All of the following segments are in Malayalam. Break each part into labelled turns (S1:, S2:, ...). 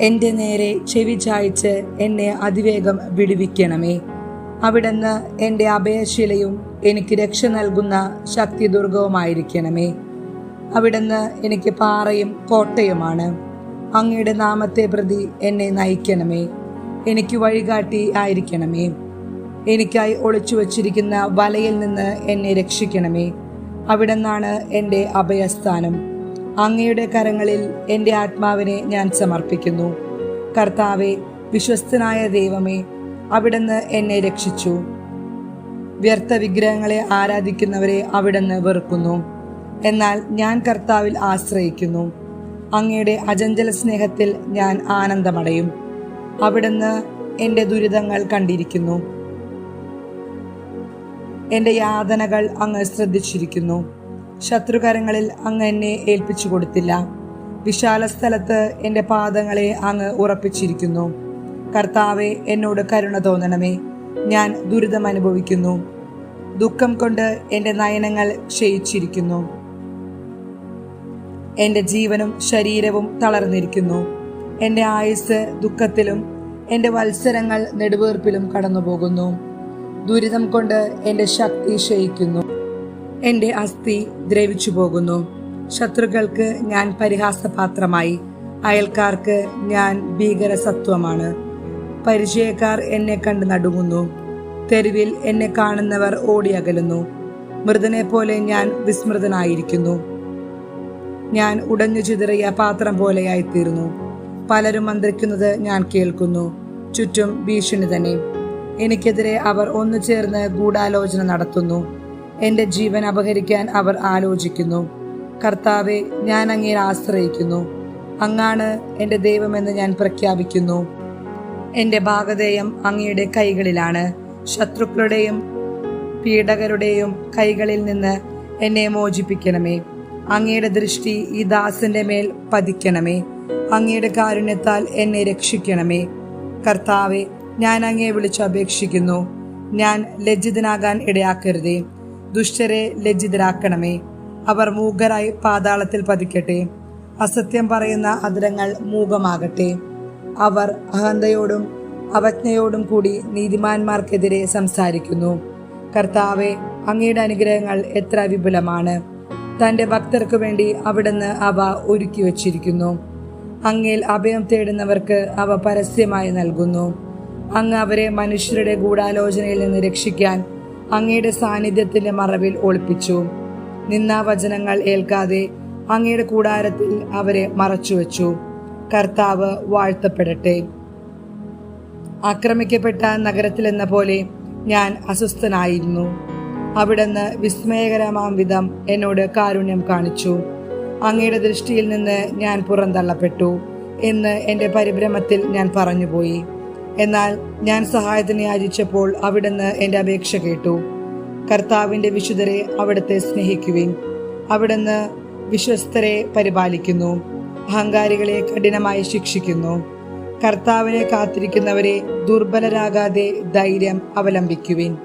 S1: എന്റെ നേരെ ചെവി ചായ്ച്ച് എന്നെ അതിവേഗം വിടുവിക്കണമേ. അവിടുന്ന് എന്റെ അഭയശിലയും എനിക്ക് രക്ഷ നൽകുന്ന ശക്തി ദുർഗവുമായിരിക്കണമേ അവിടുന്ന് എനിക്ക് പാറയും കോട്ടയുമാണ്. അങ്ങയുടെ നാമത്തെ പ്രതി എന്നെ നയിക്കണമേ. എനിക്ക് വഴികാട്ടി ആയിരിക്കണമേ. എനിക്കായി ഒളിച്ചു വച്ചിരിക്കുന്ന വലയിൽ നിന്ന് എന്നെ രക്ഷിക്കണമേ. അവിടുന്നാണ് എന്റെ അഭയസ്ഥാനം. അങ്ങയുടെ കരങ്ങളിൽ എന്റെ ആത്മാവിനെ ഞാൻ സമർപ്പിക്കുന്നു. കർത്താവെ വിശ്വസ്തനായ ദൈവമേ അവിടുന്ന് എന്നെ രക്ഷിച്ചു. വ്യർത്ഥ വിഗ്രഹങ്ങളെ ആരാധിക്കുന്നവരെ അവിടുന്ന് വെറുക്കുന്നു. എന്നാൽ ഞാൻ കർത്താവിൽ ആശ്രയിക്കുന്നു. അങ്ങയുടെ അജഞ്ചല സ്നേഹത്തിൽ ഞാൻ ആനന്ദമടയും. അവിടുന്ന് എന്റെ ദുരിതങ്ങൾ കണ്ടിരിക്കുന്നു. എന്റെ യാതനകൾ അങ്ങ് ശ്രദ്ധിച്ചിരിക്കുന്നു. ശത്രുകരങ്ങളിൽ അങ്ങ് എന്നെ ഏൽപ്പിച്ചു കൊടുത്തില്ല. വിശാല സ്ഥലത്ത് എന്റെ പാദങ്ങളെ അങ്ങ് ഉറപ്പിച്ചിരിക്കുന്നു. കർത്താവെ എന്നോട് കരുണ തോന്നണമേ. ഞാൻ ദുരിതം അനുഭവിക്കുന്നു. ദുഃഖം കൊണ്ട് എന്റെ നയനങ്ങൾ ക്ഷയിച്ചിരിക്കുന്നു. എന്റെ ജീവനും ശരീരവും തളർന്നിരിക്കുന്നു. എന്റെ ആയുസ് ദുഃഖത്തിലും എന്റെ വത്സരങ്ങൾ നെടുവീർപ്പിലും കടന്നുപോകുന്നു. ദുരിതം കൊണ്ട് എന്റെ ശക്തി ക്ഷയിക്കുന്നു. എന്റെ അസ്ഥി ദ്രവിച്ചു പോകുന്നു. ശത്രുക്കൾക്ക് ഞാൻ പരിഹാസപാത്രമായി. അയൽക്കാർക്ക് ഞാൻ ഭീകരസത്വമാണ്. പരിചയക്കാർ എന്നെ കണ്ട് നടുങ്ങുന്നു. തെരുവിൽ എന്നെ കാണുന്നവർ ഓടിയകലുന്നു. മൃതനെ പോലെ ഞാൻ വിസ്മൃതനായിരിക്കുന്നു. ഞാൻ ഉടഞ്ഞു ചിതറിയ പാത്രം പോലെയായിത്തീർന്നു പലരും മന്ത്രിക്കുന്നത് ഞാൻ കേൾക്കുന്നു. ചുറ്റും ഭീഷണി തന്നെ. എനിക്കെതിരെ അവർ ഒന്നു ചേർന്ന് ഗൂഢാലോചന നടത്തുന്നു. എന്റെ ജീവൻ അപഹരിക്കാൻ അവർ ആലോചിക്കുന്നു. കർത്താവെ ഞാൻ അങ്ങേ ആശ്രയിക്കുന്നു. അങ്ങാണ് എന്റെ ദൈവമെന്ന് ഞാൻ പ്രഖ്യാപിക്കുന്നു. എന്റെ ഭാഗധേയം അങ്ങയുടെ കൈകളിലാണ്. ശത്രുക്കളുടെയും പീഡകരുടെയും കൈകളിൽ നിന്ന് എന്നെ മോചിപ്പിക്കണമേ. അങ്ങയുടെ ദൃഷ്ടി ഈ ദാസന്റെ മേൽ പതിക്കണമേ. അങ്ങയുടെ കാരുണ്യത്താൽ എന്നെ രക്ഷിക്കണമേ. കർത്താവെ ഞാൻ അങ്ങയെ വിളിച്ച് അപേക്ഷിക്കുന്നു. ഞാൻ ലജ്ജിതനാകാൻ ഇടയാക്കരുതേ. ദുഷ്ടരെ ലജ്ജിതരാക്കണമേ. അവർ മൂകരായി പാതാളത്തിൽ പതിക്കട്ടെ. അസത്യം പറയുന്ന അതിരങ്ങൾ മൂകമാകട്ടെ. അവർ അഹന്തയോടും അവജ്ഞയോടും കൂടി നീതിമാന്മാർക്കെതിരെ സംസാരിക്കുന്നു. കർത്താവെ അങ്ങയുടെ അനുഗ്രഹങ്ങൾ എത്ര വിപുലമാണ്. തന്റെ ഭക്തർക്കു വേണ്ടി അവിടുന്ന് അവ ഒരുക്കി വച്ചിരിക്കുന്നു. അങ്ങയിൽ അഭയം തേടുന്നവർക്ക് അവ പരസ്യമായി നൽകുന്നു. അങ്ങ് അവരെ മനുഷ്യരുടെ ഗൂഢാലോചനയിൽ നിന്ന് രക്ഷിക്കാൻ അങ്ങയുടെ സാന്നിധ്യത്തിന്റെ മറവിൽ ഒളിപ്പിച്ചു. നിന്നാവചനങ്ങൾ ഏൽക്കാതെ അങ്ങയുടെ കൂടാരത്തിൽ അവരെ മറച്ചുവെച്ചു. കർത്താവ് വാഴ്ത്തപ്പെടട്ടെ. ആക്രമിക്കപ്പെട്ട നഗരത്തിലെന്ന പോലെ ഞാൻ അസ്വസ്ഥനായിരുന്നു. അവിടുന്ന് വിസ്മയകരമാം വിധം എന്നോട് കാരുണ്യം കാണിച്ചു. അങ്ങയുടെ ദൃഷ്ടിയിൽ നിന്ന് ഞാൻ പുറന്തള്ളപ്പെട്ടു എന്ന് എന്റെ പരിഭ്രമത്തിൽ ഞാൻ പറഞ്ഞുപോയി. എന്നാൽ ഞാൻ സഹായത്തിന് യാചിച്ചപ്പോൾ അവിടുന്ന് എന്റെ അപേക്ഷ കേട്ടു. കർത്താവിന്റെ വിശുദ്ധരെ അവിടുത്തെ സ്നേഹിക്കുവിൻ. അവിടുന്ന് വിശ്വസ്തരെ പരിപാലിക്കുന്നു. അഹങ്കാരികളെ കഠിനമായി ശിക്ഷിക്കുന്നു. കർത്താവിനെ കാത്തിരിക്കുന്നവരെ ദുർബലരാകാതെ ധൈര്യം അവലംബിക്കുവിൻ.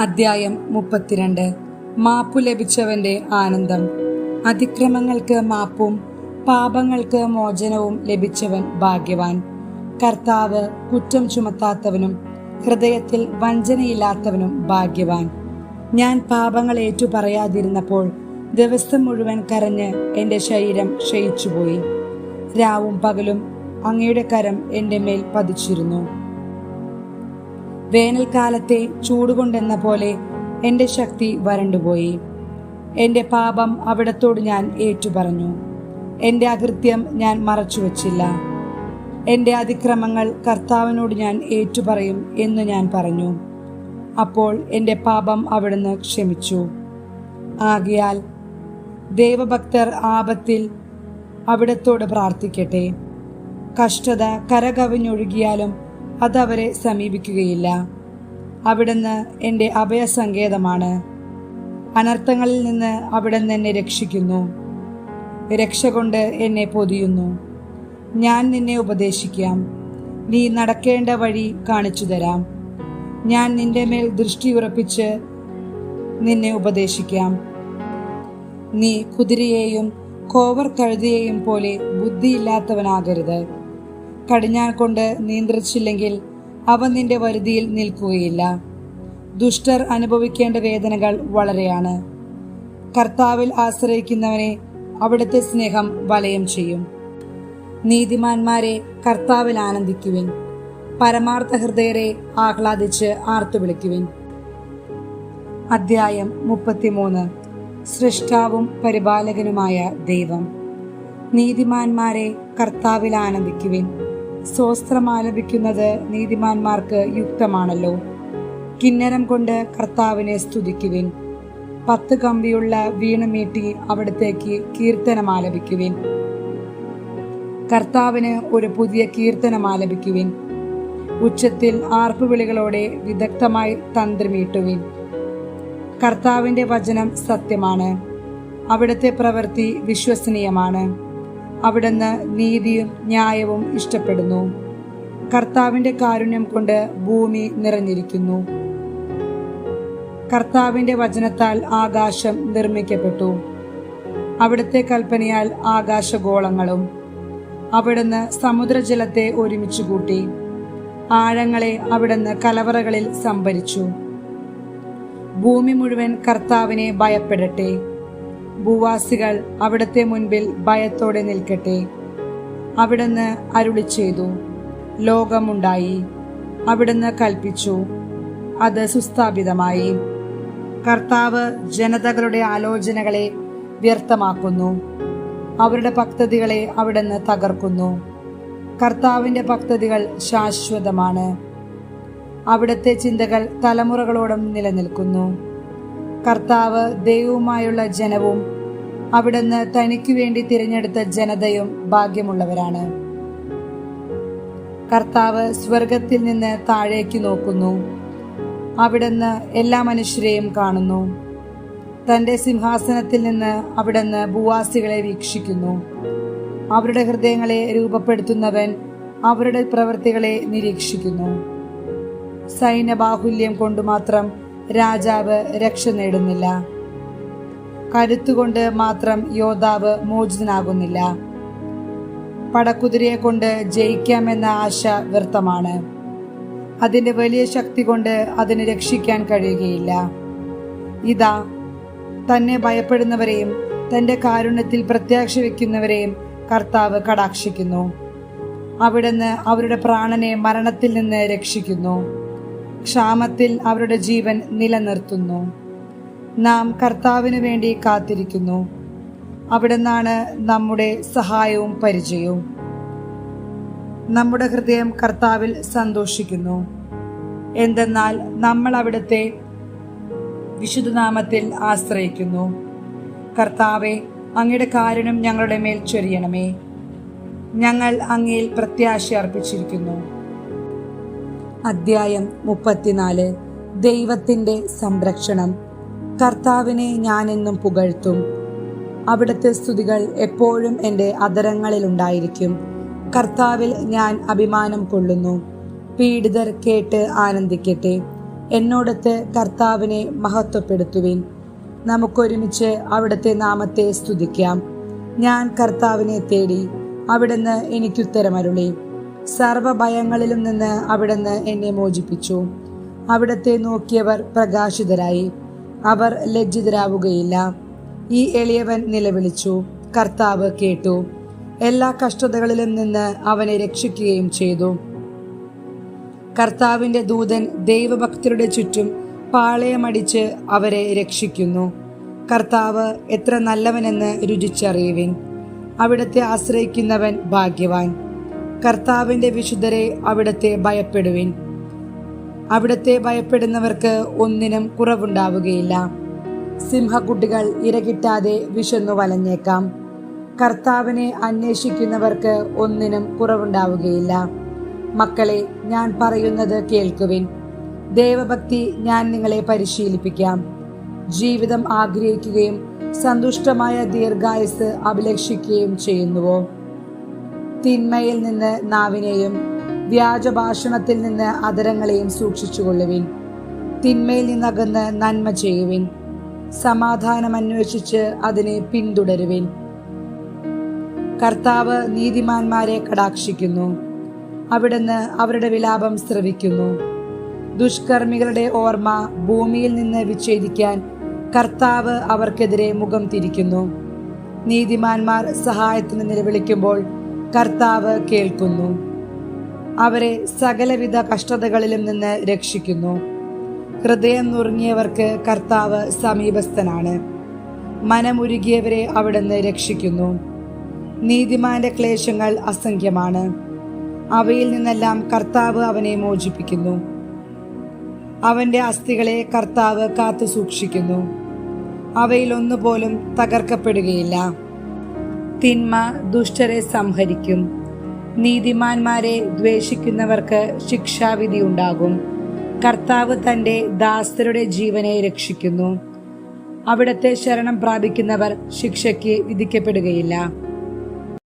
S1: അദ്ധ്യായം മുപ്പത്തിരണ്ട്. മാപ്പു ലഭിച്ചവന്റെ ആനന്ദം. അതിക്രമങ്ങൾക്ക് മാപ്പും പാപങ്ങൾക്ക് മോചനവും ലഭിച്ചവൻ ഭാഗ്യവാൻ. കർത്താവ് കുറ്റം ചുമത്താത്തവനും ഹൃദയത്തിൽ വഞ്ചനയില്ലാത്തവനും ഭാഗ്യവാൻ. ഞാൻ പാപങ്ങൾ ഏറ്റു പറയാതിരുന്നപ്പോൾ ദിവസം മുഴുവൻ കരഞ്ഞ് എന്റെ ശരീരം ക്ഷയിച്ചുപോയി. രാവും പകലും അങ്ങയുടെ കരം എന്റെ മേൽ പതിച്ചിരുന്നു. വേനൽക്കാലത്തെ ചൂടുകൊണ്ടെന്ന പോലെ എന്റെ ശക്തി വരണ്ടുപോയി. എന്റെ പാപം അവിടത്തോട് ഞാൻ ഏറ്റുപറഞ്ഞു. എന്റെ അകൃത്യം ഞാൻ മറച്ചുവച്ചില്ല. എന്റെ അതിക്രമങ്ങൾ കർത്താവിനോട് ഞാൻ ഏറ്റുപറയും എന്ന് ഞാൻ പറഞ്ഞു. അപ്പോൾ എന്റെ പാപം അവിടുന്ന് ക്ഷമിച്ചു. ആകയാൽ ദേവഭക്തർ ആപത്തിൽ അവിടത്തോട് പ്രാർത്ഥിക്കട്ടെ. കഷ്ടത കരകവിഞ്ഞൊഴുകിയാലും അതവരെ സമീപിക്കുകയില്ല. അവിടുന്ന് എന്റെ അഭയസങ്കേതമാണ്. അനർത്ഥങ്ങളിൽ നിന്ന് അവിടുന്ന് എന്നെ രക്ഷിക്കുന്നു. രക്ഷ കൊണ്ട് എന്നെ പൊതിയുന്നു. ഞാൻ നിന്നെ ഉപദേശിക്കാം. നീ നടക്കേണ്ട വഴി കാണിച്ചു തരാം. ഞാൻ നിന്റെ മേൽ ദൃഷ്ടി ഉറപ്പിച്ച് നിന്നെ ഉപദേശിക്കാം. നീ കുതിരയെയും കോവർ കഴുതിയെയും പോലെ ബുദ്ധിയില്ലാത്തവനാകരുത്. കടിഞ്ഞാൻ കൊണ്ട് നിയന്ത്രിച്ചില്ലെങ്കിൽ അവ നിന്റെ വരുതിയിൽ നിൽക്കുകയില്ല. ദുഷ്ടർ അനുഭവിക്കേണ്ട വേദനകൾ വളരെയാണ്. കർത്താവിൽ ആശ്രയിക്കുന്നവനെ അവിടുത്തെ സ്നേഹം വലയം ചെയ്യും. നീതിമാന്മാരെ കർത്താവിൽ ആനന്ദിക്കുവിൻ. പരമാർത്ഥ ഹൃദയരെ ആഹ്ലാദിച്ച് ആർത്തു വിളിക്കുവിൻ. അധ്യായം മുപ്പത്തിമൂന്ന്. സൃഷ്ടാവും പരിപാലകനുമായ ദൈവം. നീതിമാന്മാരെ കർത്താവിൽ ആനന്ദിക്കുവിൻ. സ്വസ്ത്രം ആലപിക്കുന്നത് നീതിമാന്മാർക്ക് യുക്തമാണല്ലോ. കിന്നരം കൊണ്ട് കർത്താവിനെ സ്തുതിക്കുവിൻ. പത്ത് കമ്പിയുള്ള വീണമീട്ടി അവിടത്തേക്ക് കീർത്തനം ആലപിക്കുവിൻ. കർത്താവിന് ഒരു പുതിയ കീർത്തനം ആലപിക്കുവിൻ. ഉച്ചത്തിൽ ആർപ്പുവിളികളോടെ വിദഗ്ധമായി തന്ത്രിമീട്ടുവിൻ. കർത്താവിന്റെ വചനം സത്യമാണ്. അവിടുത്തെ പ്രവൃത്തി വിശ്വസനീയമാണ്. അവിടുന്ന് നീതിയും ന്യായവും ഇഷ്ടപ്പെടുന്നു. കർത്താവിന്റെ കാരുണ്യം കൊണ്ട് ഭൂമി നിറഞ്ഞിരിക്കുന്നു. കർത്താവിന്റെ വചനത്താൽ ആകാശം നിർമ്മിക്കപ്പെട്ടു. അവിടുത്തെ കൽപ്പനയാൽ ആകാശഗോളങ്ങളും അവിടുന്ന് സമുദ്രജലത്തെ ഒരുമിച്ച് കൂട്ടി. ആഴങ്ങളെ അവിടുന്ന് കലവറകളിൽ സംഭരിച്ചു. ഭൂമി മുഴുവൻ കർത്താവിനെ ഭയപ്പെടട്ടെ. ഭൂവാസികൾ അവിടുത്തെ മുൻപിൽ ഭയത്തോടെ നിൽക്കട്ടെ. അവിടുന്ന് അരുളി ചെയ്തു. ലോകമുണ്ടായി. അവിടുന്ന് കൽപ്പിച്ചു. അത് സുസ്ഥാപിതമായി. കർത്താവ് ജനതകളുടെ ആലോചനകളെ വ്യർത്ഥമാക്കുന്നു. അവരുടെ പക്തതികളെ അവിടുന്ന് തകർക്കുന്നു. കർത്താവിന്റെ പക്തതികൾ ശാശ്വതമാണ്. അവിടുത്തെ ചിന്തകൾ തലമുറകളോടും നിലനിൽക്കുന്നു. കർത്താവ് ദൈവവുമായുള്ള ജനവും അവിടുന്ന് തനിക്കു വേണ്ടി തിരഞ്ഞെടുത്ത ജനതയും ഭാഗ്യമുള്ളവരാണ്. കർത്താവ് സ്വർഗത്തിൽ നിന്ന് താഴേക്ക് നോക്കുന്നു. അവിടുന്ന് എല്ലാ മനുഷ്യരെയും കാണുന്നു. തന്റെ സിംഹാസനത്തിൽ നിന്ന് അവിടുന്ന് ഭൂവാസികളെ വീക്ഷിക്കുന്നു. അവരുടെ ഹൃദയങ്ങളെ രൂപപ്പെടുത്തുന്നവൻ അവരുടെ പ്രവൃത്തികളെ നിരീക്ഷിക്കുന്നു. സൈന്യബാഹുല്യം കൊണ്ട് മാത്രം രാജാവ് രക്ഷ നേടുന്നില്ല. കരുത്തുകൊണ്ട് മാത്രം യോദ്ധാവ് മോചിതനാകുന്നില്ല. പടക്കുതിരയെ കൊണ്ട് ജയിക്കാമെന്ന ആശ വ്യർത്ഥമാണ്. അതിന്റെ വലിയ ശക്തി കൊണ്ട് അതിനെ രക്ഷിക്കാൻ കഴിയുകയില്ല. ഇതാ തന്നെ ഭയപ്പെടുന്നവരെയും തന്റെ കാരുണ്യത്തിൽ പ്രത്യാക്ഷ വയ്ക്കുന്നവരെയും കർത്താവ് കടാക്ഷിക്കുന്നു. അവിടുന്ന് അവരുടെ പ്രാണനെ മരണത്തിൽ നിന്ന് രക്ഷിക്കുന്നു. ക്ഷാമത്തിൽ അവരുടെ ജീവൻ നിലനിർത്തുന്നു. നാം കർത്താവിന് വേണ്ടി കാത്തിരിക്കുന്നു. അവിടുന്നാണ് നമ്മുടെ സഹായവും പരിചയവും. നമ്മുടെ ഹൃദയം കർത്താവിൽ സന്തോഷിക്കുന്നു. എന്തെന്നാൽ നമ്മൾ അവിടുത്തെ വിശുദ്ധനാമത്തിൽ ആശ്രയിക്കുന്നു. കർത്താവെ അങ്ങയുടെ കാരുണ്യം ഞങ്ങളുടെ മേൽ ചൊരിയണമേ. ഞങ്ങൾ അങ്ങയിൽ പ്രത്യാശ അർപ്പിച്ചിരിക്കുന്നു. അദ്ധ്യായം മുപ്പത്തിനാല്. ദൈവത്തിന്റെ സംരക്ഷണം. കർത്താവിനെ ഞാനെന്നും പുകഴ്ത്തും. അവിടുത്തെ സ്തുതികൾ എപ്പോഴും എന്റെ അതരങ്ങളിലുണ്ടായിരിക്കും കർത്താവിൽ ഞാൻ അഭിമാനം കൊള്ളുന്നു. പീഡിതർ കേട്ട് ആനന്ദിക്കട്ടെ. എന്നോടത്ത് കർത്താവിനെ മഹത്വപ്പെടുത്തുവിൻ. നമുക്കൊരുമിച്ച് അവിടുത്തെ നാമത്തെ സ്തുതിക്കാം. ഞാൻ കർത്താവിനെ തേടി അവിടുന്ന് എനിക്കുത്തരമരുളി. സർവഭയങ്ങളിലും നിന്ന് അവിടുന്ന് എന്നെ മോചിപ്പിച്ചു. അവിടത്തെ നോക്കിയവർ പ്രകാശിതരായി. അവർ ലജ്ജിതരാവുകയില്ല. ഈ എളിയവൻ നിലവിളിച്ചു. കർത്താവ് കേട്ടു. എല്ലാ കഷ്ടതകളിലും നിന്ന് അവനെ രക്ഷിക്കുകയും ചെയ്തു. കർത്താവിന്റെ ദൂതൻ ദൈവഭക്തരുടെ ചുറ്റും പാളയമടിച്ച് അവരെ രക്ഷിക്കുന്നു. കർത്താവ് എത്ര നല്ലവനെന്ന് രുചിച്ചറിയുവിൻ. അവിടത്തെ ആശ്രയിക്കുന്നവൻ ഭാഗ്യവാൻ. കർത്താവിന്റെ വിശുദ്ധരെ അവിടത്തെ ഭയപ്പെടുവിൻ. അവിടത്തെ ഭയപ്പെടുന്നവർക്ക് ഒന്നിനും കുറവുണ്ടാവുകയില്ല. സിംഹക്കുട്ടികൾ ഇരകിട്ടാതെ വിശന്നു വലഞ്ഞേക്കാം. കർത്താവിനെ അന്വേഷിക്കുന്നവർക്ക് ഒന്നിനും കുറവുണ്ടാവുകയില്ല. മക്കളെ ഞാൻ പറയുന്നത് കേൾക്കുവിൻ. ദേവഭക്തി ഞാൻ നിങ്ങളെ പരിശീലിപ്പിക്കാം. ജീവിതം ആഗ്രഹിക്കുകയും സന്തുഷ്ടമായ ദീർഘായുസ് അഭിലഷിക്കുകയും ചെയ്യുന്നുവോ? തിന്മയിൽ നിന്ന് നാവിനെയും വ്യാജഭാഷണത്തിൽ നിന്ന് അതരങ്ങളെയും സൂക്ഷിച്ചുകൊള്ളുവിൻ. തിന്മയിൽ നിന്നകന്ന് നന്മ ചെയ്യുവിൻ. സമാധാനം അന്വേഷിച്ച് അതിനെ പിന്തുടരുവിൻ. കർത്താവ് നീതിമാന്മാരെ കടാക്ഷിക്കുന്നു. അവിടുന്ന് അവരുടെ വിലാപം ശ്രവിക്കുന്നു ദുഷ്കർമ്മികളുടെ ഓർമ്മ ഭൂമിയിൽ നിന്ന് വിച്ഛേദിക്കാൻ കർത്താവ് അവർക്കെതിരെ മുഖം തിരിക്കുന്നു. നീതിമാന്മാർ സഹായത്തിന് നിലവിളിക്കുമ്പോൾ കർത്താവ് കേൾക്കുന്നു. അവരെ സകലവിധ കഷ്ടതകളിലും നിന്ന് രക്ഷിക്കുന്നു. ഹൃദയം നുറുങ്ങിയവർക്ക് കർത്താവ് സമീപസ്ഥനാണ്. മനമുരുകിയവരെ അവിടുന്ന് രക്ഷിക്കുന്നു. നീതിമാന്റെ ക്ലേശങ്ങൾ അസംഖ്യമാണ്. അവയിൽ നിന്നെല്ലാം കർത്താവ് അവനെ മോചിപ്പിക്കുന്നു. അവന്റെ അസ്ഥികളെ കർത്താവ് കാത്തു സൂക്ഷിക്കുന്നു. അവയിൽ ഒന്നുപോലും തകർക്കപ്പെടുകയില്ല. തിന്മ ദുഷ്ടരെ സംഹരിക്കും. നീതിമാന്മാരെ ദ്വേഷിക്കുന്നവർക്ക് ശിക്ഷാവിധി ഉണ്ടാകും. കർത്താവ് തന്റെ ദാസരുടെ ജീവനെ രക്ഷിക്കുന്നു. അവിടത്തെ ശരണം പ്രാപിക്കുന്നവർ ശിക്ഷയ്ക്ക് വിധിക്കപ്പെടുകയില്ല.